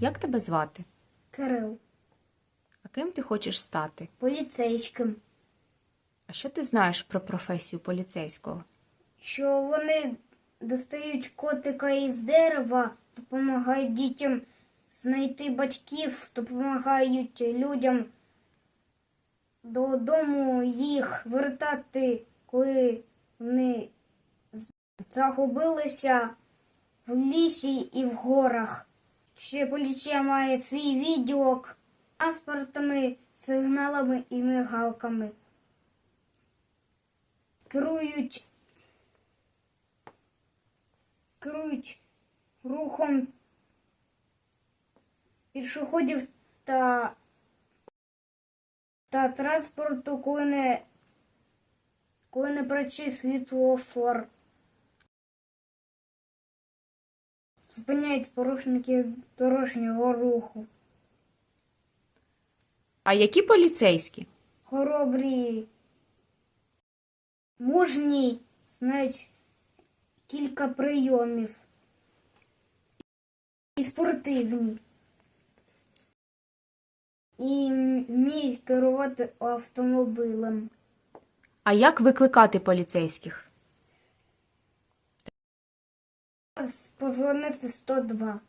Як тебе звати? Кирил, А ким ти хочеш стати? поліцейським, А що ти знаєш про професію поліцейського? що вони достають котика із дерева, допомагають дітям знайти батьків, допомагають людям додому їх вертати, коли вони загубилися в лісі і в горах. Ще поліція має свій відділок транспортами, сигналами і мигалками. Керують керують рухом пішоходів та, та транспорту, коли не, коли не працює світлофор. Зупиняють порушників дорожнього руху. А які поліцейські? Хоробрі, мужні, знають кілька прийомів. І спортивні. І вміють керувати автомобілем. А як викликати поліцейських? Позвонити 102.